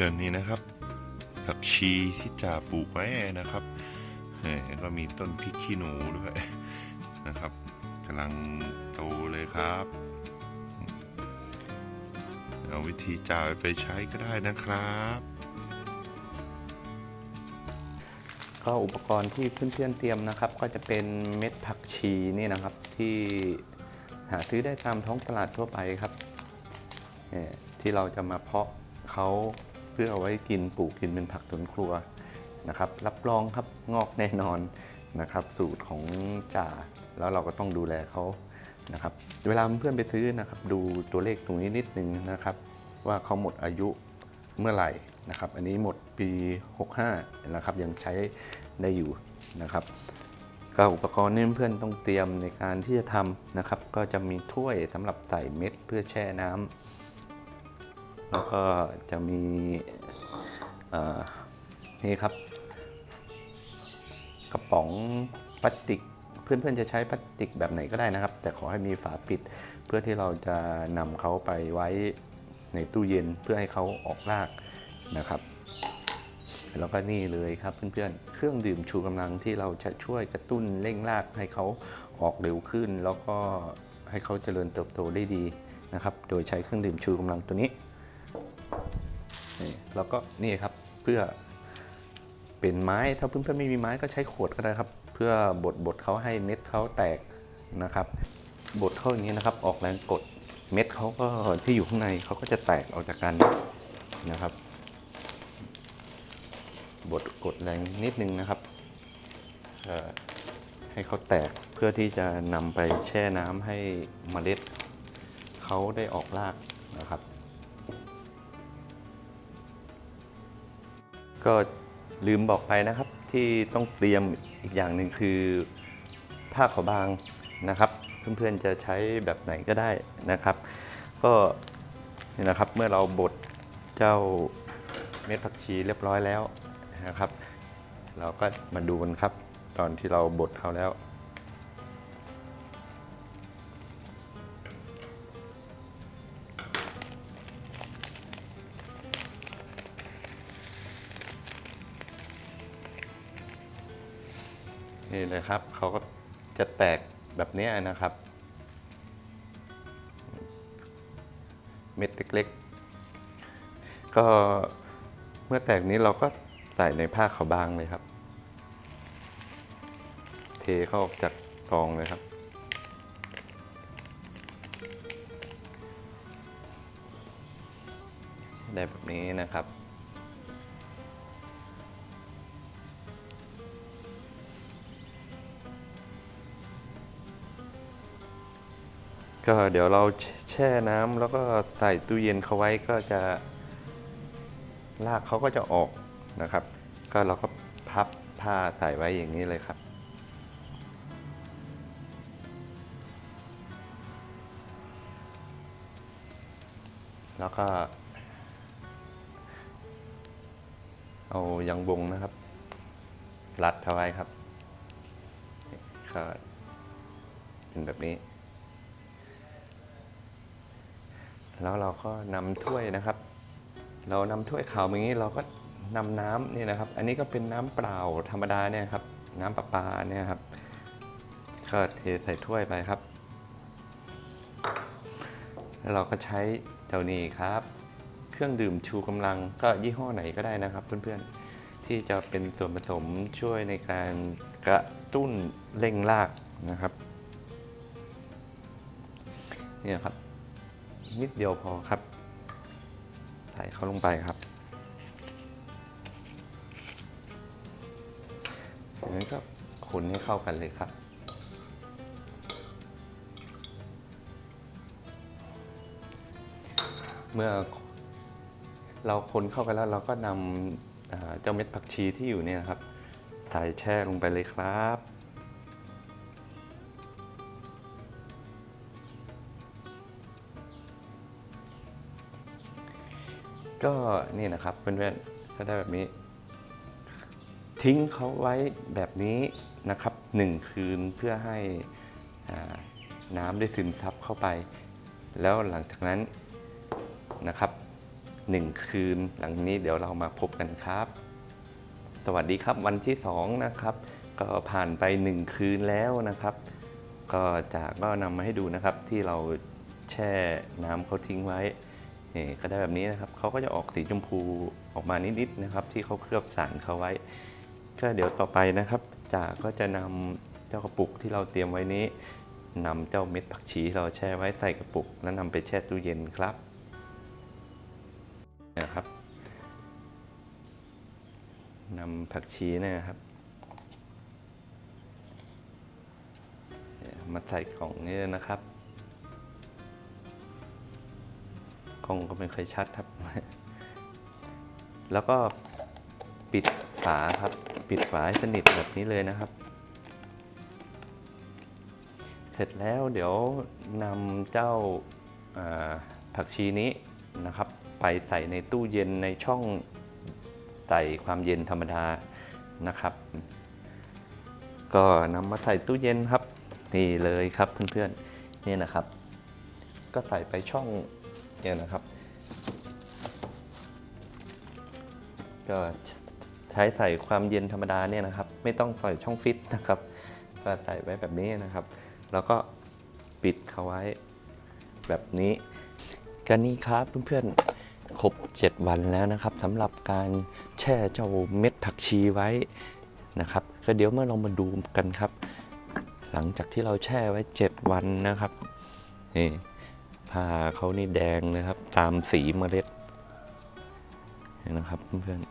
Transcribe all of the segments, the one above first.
เกินนี้นะครับ ผักชีที่จ่าปลูกไว้นะครับเฮ้ยแล้วก็มีต้นพริกขี้หนูด้วยนะครับกำลังโตเลยครับ เอาวิธีจ่าไปใช้ก็ได้นะครับก็อุปกรณ์ที่เพื่อนๆเตรียมนะครับ ก็จะเป็นเม็ดผักชีนี่นะครับที่หาซื้อได้ตามท้องตลาดทั่วไปครับเนี่ยที่เราจะมาเพาะเขา พื่อเอาไว้กินปลูกกินเป็นผักสวนครัวนะครับรับรองครับงอกแน่นอนนะครับ สูตรของจ่าแล้วเราก็ต้องดูแลเขานะครับเวลาเพื่อนไปซื้อนะครับดูตัวเลขตรงนี้นิดนึงนะครับ ว่าเขาหมดอายุเมื่อไหร่นะครับ อันนี้หมดปี 65นะครับยังใช้ได้อยู่นะครับก็อุปกรณ์ที่เพื่อนต้องเตรียมในการที่จะทำนะครับ ก็จะมีถ้วยสำหรับใส่เม็ดเพื่อแช่น้ำ แล้วก็จะมีนี่ครับ กระป๋องพลาสติก เพื่อนๆจะใช้พลาสติกแบบไหนก็ได้นะครับ แต่ขอให้มีฝาปิด เพื่อที่เราจะนำเขาไปไว้ในตู้เย็นเพื่อให้เขาออกรากนะครับ แล้วก็นี่เลยครับเพื่อนๆ เครื่องดื่มชูกำลังที่เราจะช่วยกระตุ้นเร่งรากให้เขาออกเร็วขึ้น แล้วก็ให้เขาเจริญเติบโตได้ดีนะครับ โดยใช้เครื่องดื่มชูกำลังตัวนี้ นี่แล้วก็นี่ครับเพื่อเป็นไม้ถ้าเพื่อนๆไม่มีไม้ก็ใช้ขวดก็ได้ครับ เพื่อบดบดเขาให้เม็ดเขาแตกนะครับ บดเข้าอย่างนี้นะครับ ออกแรงกดเม็ดเขาก็ที่อยู่ข้างในเขาก็จะแตกออกจากกันนะครับ บดกดแรงนิดนึงนะครับให้เขาแตกเพื่อที่จะนำไปแช่น้ำให้เมล็ดเขาได้ออกรากนะครับ ก็ลืมบอกไปนะครับที่ต้องเตรียมอีกอย่างหนึ่งคือผ้าขาวบางนะครับ เพื่อนๆจะใช้แบบไหนก็ได้นะครับ ก็นี่นะครับเมื่อเราบดเจ้าเม็ดผักชีเรียบร้อยแล้วนะครับ เราก็มาดูกันครับ ตอนที่เราบดเขาแล้ว นี่เลยครับเขาก็จะแตกแบบนี้นะครับ เม็ดเล็กๆ ก็เมื่อแตกนี้เราก็ใส่ในผ้าขาวบางเลยครับ เทเข้าออกจากซองเลยครับได้แบบนี้นะครับ ก็เดี๋ยวเราแช่น้ำแล้วก็ใส่ตู้เย็นเขาไว้ก็จะรากเขาก็จะออกนะครับ ก็เราก็พับผ้าใส่ไว้อย่างนี้เลยครับ แล้วก็ เอายางบงนะครับ รัดเข้าไว้ครับก็เป็นแบบนี้ แล้วเราก็นำถ้วยนะครับ เรานำถ้วยขาวอย่างนี้เราก็นำน้ำนี่นะครับ อันนี้ก็เป็นน้ำเปล่าธรรมดาเนี่ยครับ น้ำประปาเนี่ยครับก็เทใส่ถ้วยไปครับ แล้วเราก็ใช้เจ้านี้ครับ เครื่องดื่มชูกำลังก็ยี่ห้อไหนก็ได้นะครับ เพื่อนๆที่จะเป็นส่วนผสมช่วยในการกระตุ้นเร่งรากนะครับ เนี่ยครับ นิดเดียวพอครับ ใส่เข้าลงไปครับจากนั้นก็คนให้เข้ากันเลยครับเมื่อเราคนเข้าไปแล้วเราก็นำเจ้าเม็ดผักชีที่อยู่เนี่ยครับ ใส่แช่ลงไปเลยครับ ก็นี่นะครับเพื่อนๆก็ได้แบบนี้ ทิ้งเขาไว้แบบนี้นะครับหนึ่งคืนเพื่อให้น้ำได้ซึมซับเข้าไป แล้วหลังจากนั้นนะครับหนึ่งคืนหลังนี้เดี๋ยวเรามาพบกันครับ สวัสดีครับวันที่สองนะครับ ก็ผ่านไปหนึ่งคืนแล้วนะครับ ก็จากก็นำมาให้ดูนะครับที่เราแช่น้ำเขาทิ้งไว้ นี่ก็ได้แบบนี้นะครับเขาก็จะออกสีชมพูออกมานิดๆนะครับ ที่เขาเคลือบสารเขาไว้ ก็เดี๋ยวต่อไปนะครับจ่าก็จะนำเจ้ากระปุกที่เราเตรียมไว้นี้นำเจ้าเม็ดผักชีที่เราแช่ไว้ใส่กระปุก แล้วนำไปแช่ตู้เย็นครับนะครับนำผักชีนะครับมาใส่กล่องนี้เลยนะครับ กล่องก็ไม่ค่อยชัดครับ แล้วก็ปิดฝาครับ ปิดฝาให้สนิทแบบนี้เลยนะครับ เสร็จแล้วเดี๋ยวนำเจ้าาผักชีนี้นะครับ ไปใส่ในตู้เย็นในช่องใส่ความเย็นธรรมดานะครับ ก็นำมาใส่ตู้เย็นครับ นี่เลยครับเพื่อนๆนี่นะครับ ก็ใส่ไปช่อง เนี่ยนะครับ ก็ใช้ใส่ความเย็นธรรมดาเนี่ยนะครับ ไม่ต้องใส่ช่องฟิตนะครับ ก็ใส่ไว้แบบนี้นะครับ แล้วก็ปิดเขาไว้แบบนี้ก็นี่ครับเพื่อนๆครบ 7 วันแล้วนะครับสำหรับการแช่เจ้าเม็ดผักชีไว้นะครับ ก็เดี๋ยวมื่อเรามาดูกันครับ หลังจากที่เราแช่ไว้ 7 วันนะครับนี่ ผ้าเขานี่แดงเลยครับ ตามสีเมล็ดนะครับเพื่อนๆ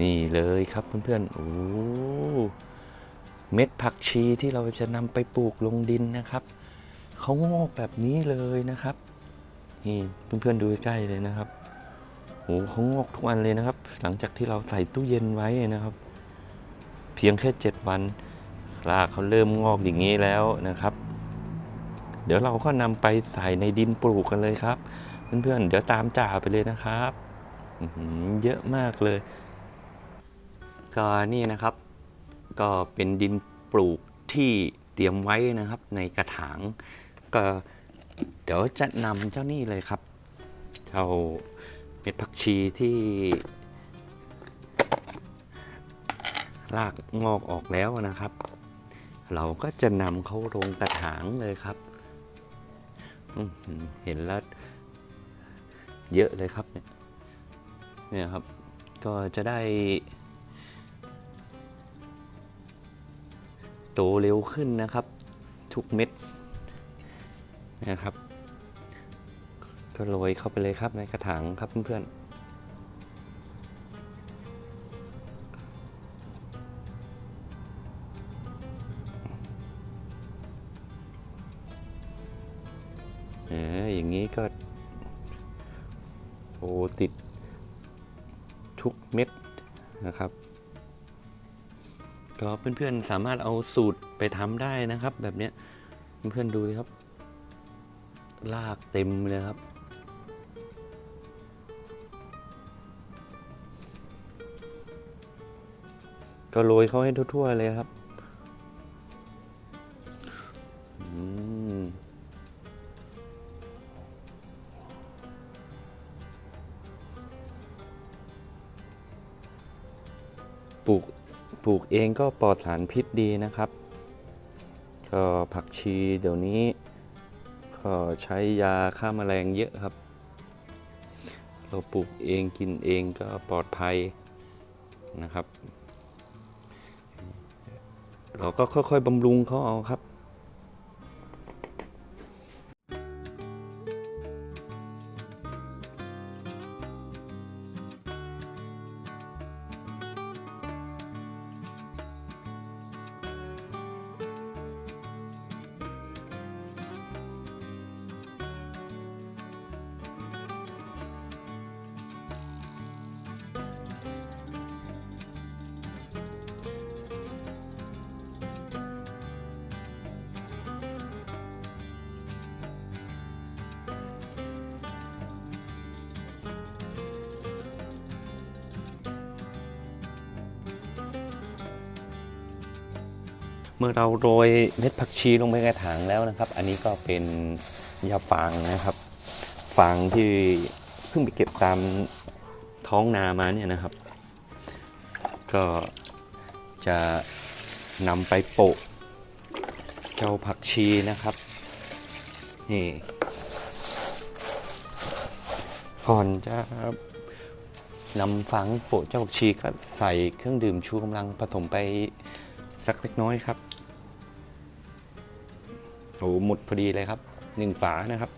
นี่เลยครับเพื่อนๆโอ้เม็ดผักชีที่เราจะนำไปปลูกลงดินนะครับเขางอกแบบนี้เลยนะครับ นี่เพื่อนๆดูใกล้เลยนะครับโอ้เขางอกทุกวันเลยนะครับ หลังจากที่เราใส่ตู้เย็นไว้นะครับ เพียงแค่7วัน รากเขาเริ่มงอกอย่างนี้แล้วนะครับ เดี๋ยวเราก็นำไปใส่ในดินปลูกกันเลยครับ เพื่อนๆเดี๋ยวตามจ่าไปเลยนะครับเยอะมากเลย ก็นี่นะครับ ก็เป็นดินปลูกที่เตรียมไว้นะครับ ในกระถางก็เดี๋ยวจะนำเจ้านี่เลยครับเจ้าเม็ดผักชีที่รากงอกออกแล้วนะครับ เราก็จะนำเขาลงกระถางเลยครับ เห็นแล้วเยอะเลยครับเนี่ยเนี่ยครับ ก็จะได้ โตเร็วขึ้นนะครับ ทุกเม็ดนะครับ ก็โรยเข้าไปเลยครับในกระถางครับเพื่อนๆ โอ้ติดทุกเม็ดนะครับ ก็เพื่อนๆสามารถเอาสูตรไปทำได้นะครับ แบบเนี้ยเพื่อนๆดูดิครับ ลากเต็มเลยครับก็โรยเขาให้ทั่วๆเลยครับ ปลูกปลูกเองก็ปลอดสารพิษดีนะครับ ก็ผักชีเดี๋ยวนี้ก็ใช้ยาฆ่าแมลงเยอะครับ เราปลูกเองกินเองก็ปลอดภัยนะครับ เราก็ค่อยๆบำรุงเขาเอาครับ มื่อเราโรยเม็ดผักชีลงไปในกระถางแล้วนะครับ อันนี้ก็เป็นยาฟางนะครับ ฟางที่เพิ่งไปเก็บตามท้องนามาเนี่ยนะครับ ก็จะนำไปโปะเจ้าผักชีนะครับนี่ก่อนจะนำฝังโปะเจ้าผักชีก็ใส่เครื่องดื่มชูกำลังผสมไปสักเล็กน้อยครับ โอ้หมดพอดีเลยครับหนึ่งฝานะครับ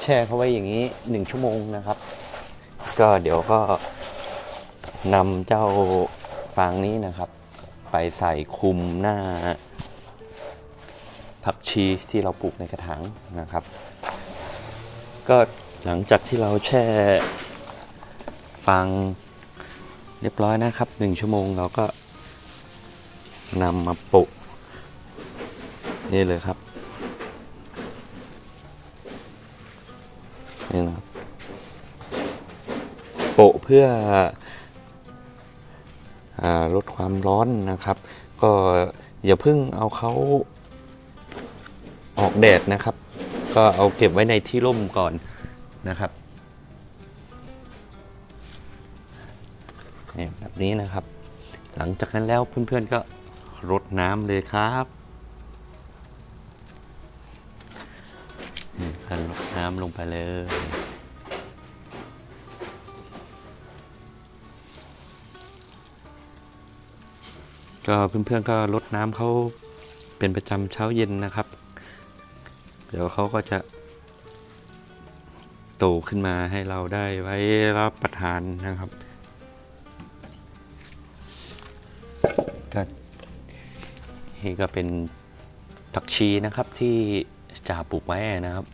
แช่เขาไว้อย่างนี้หนึ่งชั่วโมงนะครับ ก็เดี๋ยวก็นำเจ้าฟางนี้นะครับ ไปใส่คุมหน้า ผักชีที่เราปลูกในกระถางนะครับ ก็หลังจากที่เราแช่ฟาง เรียบร้อยนะครับหนึ่งชั่วโมงเราก็นำมาปลูกนี่เลยครับนี่นะครับโปะเพื่ออลดความร้อนนะครับ ก็อย่าเพิ่งเอาเขาออกแดดนะครับ ก็เอาเก็บไว้ในที่ร่มก่อนนะครับ นี้นะครับ หลังจากนั้นแล้วเพื่อนๆก็รดน้ำเลยครับนี่ก็รดน้ำลงไปเลยก็เพื่อนๆก็ลดน้ำเขาเป็นประจำเช้าเย็นนะครับ เดี๋ยวเขาก็จะโตขึ้นมาให้เราได้ไว้รับประทานนะครับ นี่ก็เป็นผักชีนะครับที่จ่าปลูกไว้นะครับ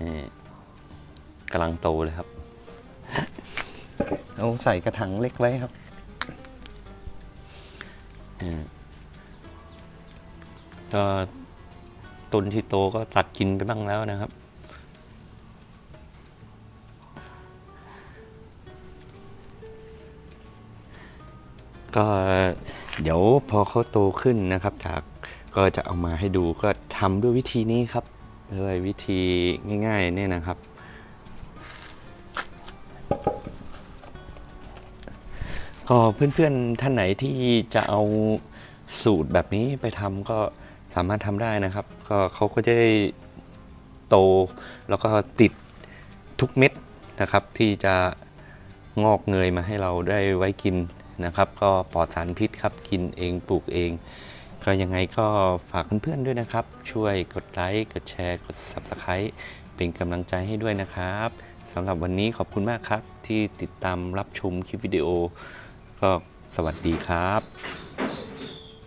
นี่กำลังโตเลยครับ เอาใส่กระถางเล็กไว้ครับอ่าก็ต้นที่โตก็ตัดกินไปบ้างแล้วนะครับ ก็ เดี๋ยวพอเขาโตขึ้นนะครับจากก็จะเอามาให้ดูก็ทำด้วยวิธีนี้ครับเลยวิธีง่ายๆเนี่ยนะครับ ก็เพื่อนๆท่านไหนที่จะเอาสูตรแบบนี้ไปทำก็สามารถทำได้นะครับ ก็เขาก็จะได้โตแล้วก็ติดทุกเม็ดนะครับ ที่จะงอกเงยมาให้เราได้ไว้กิน นะครับ ก็ปลอดสารพิษครับ กินเองปลูกเอง ก็ยังไงก็ฝากเพื่อนๆด้วยนะครับ ช่วยกดไลค์กดแชร์ กด Subscribe เป็นกำลังใจให้ด้วยนะครับสำหรับวันนี้ขอบคุณมากครับ ที่ติดตามรับชมคลิปวิดีโอ ก็สวัสดีครับ